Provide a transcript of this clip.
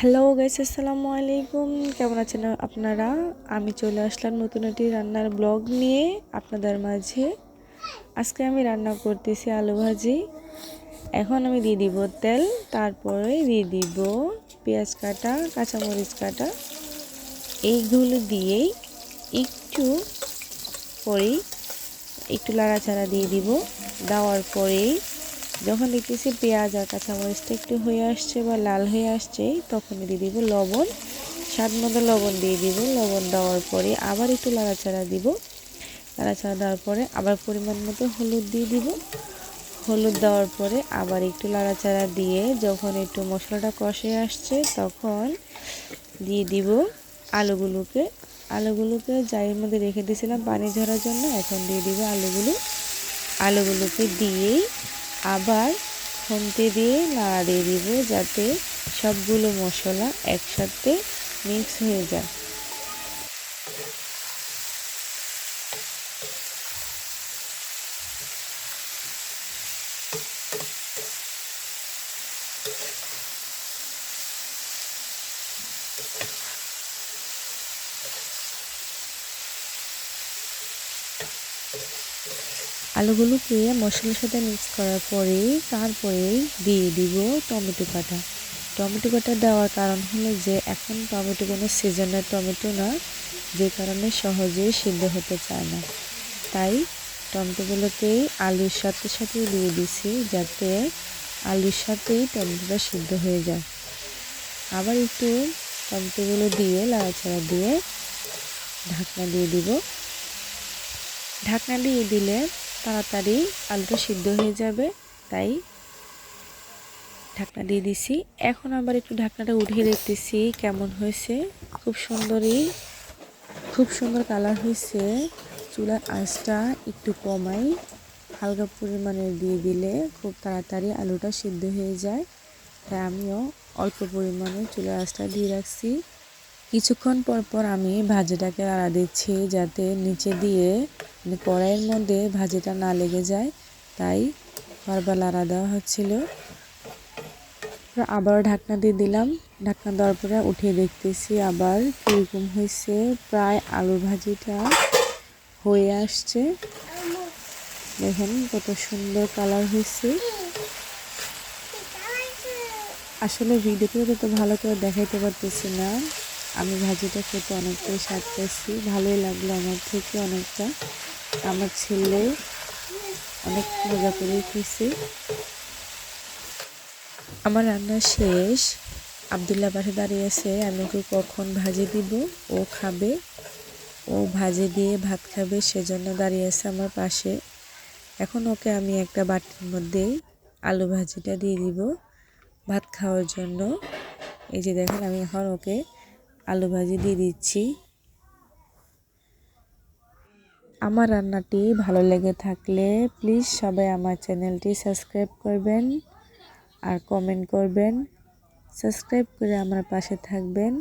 Hello guys আসসালামু আলাইকুম কেমন আছেন আপনারা? আমি চলে আসলাম নতুন একটি রান্নার ব্লগ নিয়ে আপনাদের মাঝে। আজকে আমি রান্না করতেছি আলু ভাজি। এখন আমি দিয়ে দিব তেল, তারপরে দিয়ে দিব পেঁয়াজ কাটা, কাঁচামরিচ কাটা। এইগুলো দিয়েই একটু পরেই একটু লাড়াচাড়া দিয়ে দিব। দেওয়ার পরেই যখন দেখতেছি পেঁয়াজ আর কাঁচা কাঁচামরিচটা একটু হয়ে আসছে বা লাল হয়ে আসছে তখন দিয়ে দিব লবণ। স্বাদ মতো লবণ দিয়ে দিব। লবণ দেওয়ার পরে আবার একটু লাড়াচাড়া দিব। লাড়াচাড়া দেওয়ার পরে আবার পরিমাণ মতো হলুদ দিয়ে দিব। হলুদ দেওয়ার পরে আবার একটু লাড়াচাড়া দিয়ে যখন একটু মশলাটা কষে আসছে, তখন দিয়ে দিব আলুগুলোকে। আলুগুলোকে জারের মধ্যে রেখে দিয়েছিলাম পানি ঝরার জন্য, এখন দিয়ে দিব আলুগুলো। আলুগুলোকে দিয়েই আবার খুন্তি দিয়ে নাড়া দিয়ে দিব যাতে সবগুলো মশলা একসাথে মিক্স হয়ে যায়। আলুগুলোকে মশলার সাথে মিক্স করার পরে তারপরে দিয়ে দিব টমেটো কাটা টমেটো কাটা দেওয়ার কারণ হলো যে, এখন টমেটো কোনো সিজনের টমেটো না, যে কারণে সহজেই সিদ্ধ হতে চায় না। তাই টমেটোগুলোকেই আলুর সাথে সাথে দিয়ে দিছি যাতে আলুর সাথেই টমেটোটা সিদ্ধ হয়ে যায়। আবার একটু টমেটোগুলো দিয়ে লাড়াচাড়া দিয়ে ঢাকনা দিয়ে দিব। ঢাকনা দিয়ে দিলে তাড়াতাড়ি আলুটা সিদ্ধ হয়ে যাবে, তাই ঢাকনা দিয়ে দিছি। এখন আবার একটু ঢাকনাটা উঠিয়ে দেখতেছি কেমন হয়েছে। খুব সুন্দরই, খুব সুন্দর কালার হয়েছে। চুলার আঁচটা একটু কমাই, হালকা পরিমাণে দিয়ে দিলে খুব তাড়াতাড়ি আলুটা সিদ্ধ হয়ে যায়। তাই আমিও অল্প পরিমাণে চুলার আঁচটা দিয়ে রাখছি। কিছুক্ষণ পর পর আমি ভাজিটাকে আড়া দিচ্ছি যাতে নিচে দিয়ে কড়াইয়ের মধ্যে ভাজিটা না লেগে যায়, তাই বারবার লাড়া দেওয়া হচ্ছিল। আবার ঢাকনা দিয়ে দিলাম। ঢাকনা দেওয়ার পরে উঠিয়ে দেখতেছি আবার কীরকম হয়েছে। প্রায় আলুর ভাজিটা হয়ে আসছে। দেখেন কত সুন্দর কালার হয়েছে। আসলে ভিডিওতে তো ভালো করে দেখাইতে পারতেছি না। আমি ভাজিটা খেতে অনেকটাই পেয়েছি ভালোই লাগল আমার থেকে অনেকটা। আমার ছেলে অনেক মজা করে খেয়েছে। আমার রান্না শেষ। আবদুল্লাহ পাশে দাঁড়িয়ে আছে, আমি ওকে কখন ভাজি দিব? ও খাবে। ও ভাজি দিয়ে ভাত খাবে, সেজন্য দাঁড়িয়ে আছে আমার পাশে। এখন ওকে আমি একটা বাটির মধ্যে আলু ভাজিটা দিয়ে দিব ভাত খাওয়ার জন্য। এই যে দেখেন, আমি এখন ওকে আলু ভাজি দিয়ে দিচ্ছি। আমার রান্নাটি ভালো লেগে থাকলে প্লিজ সবাই আমার চ্যানেলটি সাবস্ক্রাইব করবেন আর কমেন্ট করবেন। সাবস্ক্রাইব করে আমার পাশে থাকবেন।